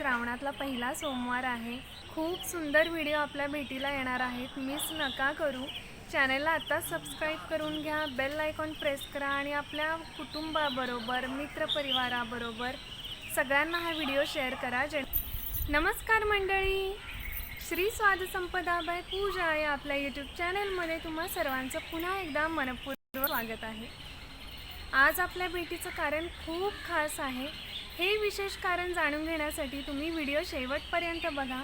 श्रावणातला पहिला सोमवार आहे. खूप सुंदर व्हिडिओ आपल्या भेटीला येणार आहेत. मिस नका करू. चॅनलला आत्ताच सबस्क्राईब करून घ्या. बेल आयकॉन प्रेस करा आणि आपल्या कुटुंबाबरोबर मित्रपरिवाराबरोबर सगळ्यांना हा व्हिडिओ शेअर करा. जे नमस्कार मंडळी. श्री स्वाद संपदा बाय पूजा या आपल्या यूट्यूब चॅनलमध्ये तुम्हा सर्वांचं पुन्हा एकदा मनपूर्वक स्वागत आहे. आज आपल्या भेटीचं कारण खूप खास आहे. हे विशेष कारण जाणून घेण्यासाठी तुम्ही व्हिडिओ शेवटपर्यंत बघा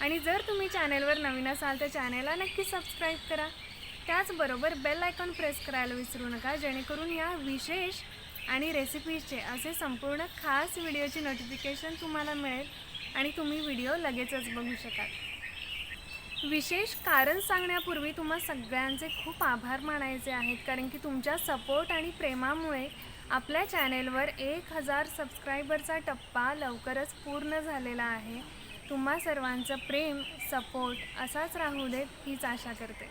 आणि जर तुम्ही चॅनेलवर नवीन असाल तर चॅनेलला नक्की सबस्क्राईब करा. त्याचबरोबर बेल आयकॉन प्रेस करायला विसरू नका जेणेकरून या विशेष आणि रेसिपीजचे असे संपूर्ण खास व्हिडिओची नोटिफिकेशन तुम्हाला मिळेल आणि तुम्ही व्हिडिओ लगेचच बघू शकाल. विशेष कारण सांगण्यापूर्वी तुम्हा सगळ्यांचे खूप आभार मानायचे आहेत कारण की तुमच्या सपोर्ट आणि प्रेमामुळे आपल्या चॅनेलवर एक हजार सबस्क्रायबरचा टप्पा लवकरच पूर्ण झालेला आहे. तुम्हा सर्वांचं प्रेम सपोर्ट असाच राहू देत हीच आशा करते.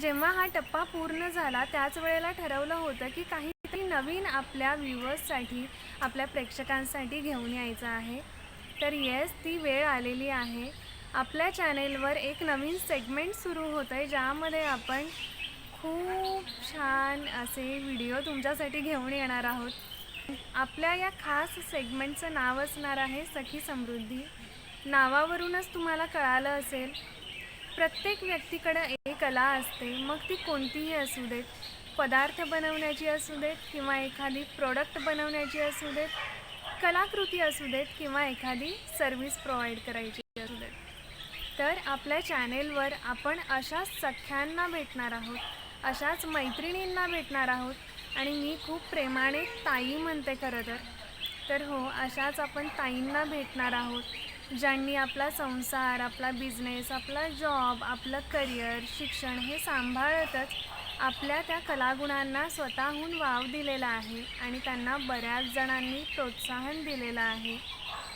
जेव्हा हा टप्पा पूर्ण झाला त्याच वेळेला ठरवलं होतं की काहीतरी नवीन आपल्या व्ह्युअर्ससाठी आपल्या प्रेक्षकांसाठी घेऊन यायचं आहे. तर येस ती वेळ आलेली आहे. आपल्या चॅनेलवर एक नवीन सेगमेंट सुरू होतं आहे ज्यामध्ये आपण खूप छान असे व्हिडिओ तुमच्यासाठी घेऊन येणार आहोत. आपल्या या खास सेगमेंटचं नाव असणार आहे सखी समृद्धी. नावावरूनच तुम्हाला कळालं असेल. प्रत्येक व्यक्तीकडं एक कला असते मग ती कोणतीही असू देत. पदार्थ बनवण्याची असू देत किंवा एखादी प्रोडक्ट बनवण्याची असू देत कलाकृती असू देत किंवा एखादी सर्व्हिस प्रोव्हाइड करायची असू देत. तर आपल्या चॅनेलवर आपण अशा सख्यांना भेटणार आहोत. अशाच मैत्रिणींना भेटणार आहोत आणि मी खूप प्रेमाने ताई म्हणते खरं तर. तर हो अशाच आपण ताईंना भेटणार आहोत ज्यांनी आपला संसार आपला बिझनेस आपला जॉब आपलं करिअर शिक्षण हे सांभाळतच आपल्या त्या कलागुणांना स्वतःहून वाव दिलेला आहे आणि त्यांना बऱ्याच जणांनी प्रोत्साहन दिलेलं आहे.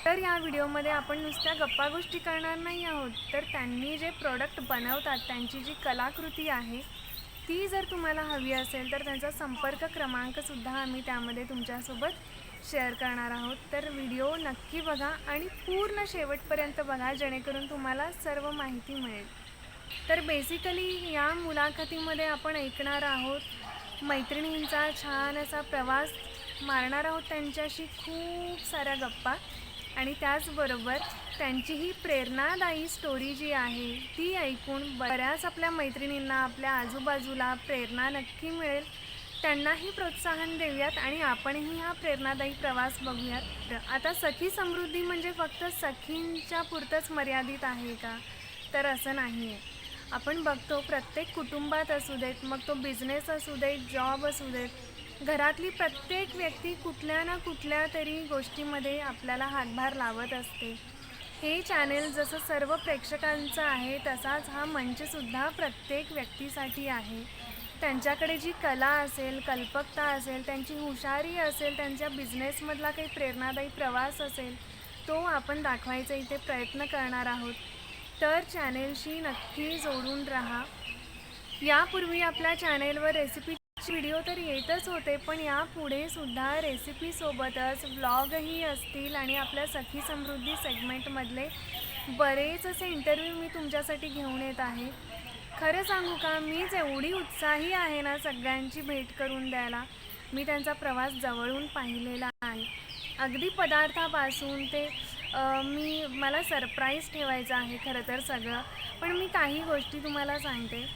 तर या व्हिडिओमध्ये आपण नुसत्या गप्पा गोष्टी करणार नाही आहोत तर त्यांनी जे प्रोडक्ट बनवतात त्यांची जी कलाकृती आहे ती जर तुम्हाला हवी असेल तर त्यांचा संपर्क क्रमांकसुद्धा आम्ही त्यामध्ये तुमच्यासोबत शेअर करणार आहोत. तर व्हिडिओ नक्की बघा आणि पूर्ण शेवटपर्यंत बघा जेणेकरून तुम्हाला सर्व माहिती मिळेल. तर बेसिकली या मुलाखतीमध्ये आपण ऐकणार आहोत मैत्रिणींचा छान असा प्रवास मारणार आहोत त्यांच्याशी खूप साऱ्या गप्पा आणि त्याचबरोबर त्यांची ही प्रेरणादायी स्टोरी जी आहे ती ऐकून बऱ्याच आपल्या मैत्रिणींना आपल्या आजूबाजूला प्रेरणा नक्की मिळेल. त्यांनाही प्रोत्साहन देऊयात आणि आपणही हा प्रेरणादायी प्रवास बघूयात. आता सखी समृद्धी म्हणजे फक्त सखींच्या पुरतंच मर्यादित आहे का? तर असं नाही आहे आपण बघतो प्रत्येक कुटुंबात असू देत मग तो बिझनेस असू देत जॉब असू देत घरातली प्रत्येक व्यक्ती कुठल्या ना कुठल्या तरी गोष्टीमध्ये आपल्याला हातभार लावत असते. हे चॅनेल जसं सर्व प्रेक्षकांचं आहे तसाच हा मंचसुद्धा प्रत्येक व्यक्तीसाठी आहे. त्यांच्याकडे जी कला असेल कल्पकता असेल त्यांची हुशारी असेल त्यांच्या बिझनेसमधला काही प्रेरणादायी प्रवास असेल तो आपण दाखवायचा इथे प्रयत्न करणार आहोत. तर चॅनेलशी नक्की जोडून राहा. यापूर्वी आपल्या चॅनेलवर रेसिपी रेसिपीचे व्हिडिओ तर येतच होते पण यापुढे सुद्धा रेसिपीसोबतच व्लॉगही असतील आणि आपल्या सखी समृद्धी सेगमेंटमधले बरेच असे इंटरव्ह्यू मी तुमच्यासाठी घेऊन येत आहे. खरं सांगू का मीच एवढी उत्साही आहे ना सगळ्यांची भेट करून द्यायला. मी त्यांचा प्रवास जवळून पाहिलेला आहे. अगदी पदार्थापासून ते मी मला सरप्राईज ठेवायचं आहे खरं तर सगळं. पण मी काही गोष्टी तुम्हाला सांगते.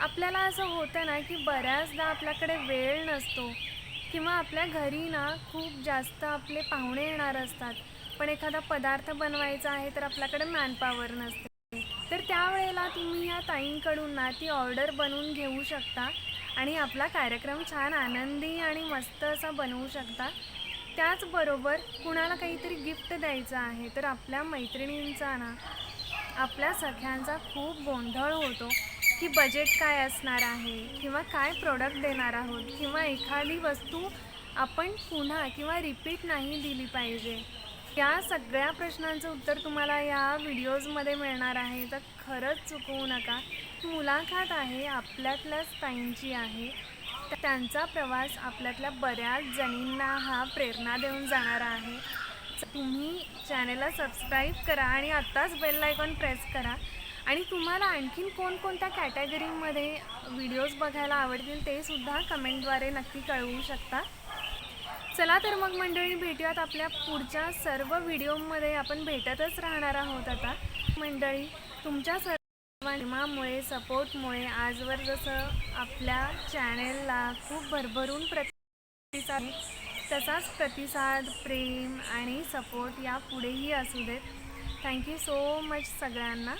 आपल्याला असं होतं ना की बऱ्याचदा आपल्याकडे वेळ नसतो किंवा आपल्या घरी ना खूप जास्त आपले पाहुणे येणार असतात. पण एखादा पदार्थ बनवायचा आहे तर आपल्याकडे मॅनपावर नसते. तर त्यावेळेला तुम्ही या ताईंकडून ना ती ऑर्डर बनवून घेऊ शकता आणि आपला कार्यक्रम छान आनंदी आणि मस्त असा बनवू शकता. त्याचबरोबर कुणाला काहीतरी गिफ्ट द्यायचं आहे तर आपल्या मैत्रिणींचा ना आपल्या सख्यांचा खूप गोंधळ होतो. की बजेट काय असणार आहे? किंवा काय प्रोडक्ट देणार आहोत? किंवा एखादी वस्तू आपण पुन्हा किंवा रिपीट नाही दिली पाहिजे. या सगळ्या प्रश्नांचं उत्तर तुम्हाला या व्हिडिओजमध्ये मिळणार आहे. तर खरंच चुकवू नका. मुलाखत आहे आपल्यातल्याच ताईंची आहे. तर त्यांचा प्रवास आपल्यातल्या बऱ्याच जणींना हा प्रेरणा देऊन जाणारा आहे. तुम्ही चॅनेलला सबस्क्राईब करा आणि आत्ताच बेल आयकॉन प्रेस करा. आणि तुम्हाला आणखीन कोणकोणत्या कॅटेगरीमध्ये व्हिडिओज बघायला आवडतील ते सुद्धा कमेंटद्वारे नक्की कळवू शकता. चला तर मग मंडळी भेटूयात आपल्या पुढच्या सर्व व्हिडिओमध्ये. आपण भेटतच राहणार आहोत आता. मंडळी तुमच्या सर्वांमुळे सपोर्टमुळे आजवर जसं आपल्या चॅनेलला खूप भरभरून प्रतिसाद तसाच प्रतिसाद प्रेम आणि सपोर्ट यापुढेही असू देत. थँक्यू सो मच सगळ्यांना.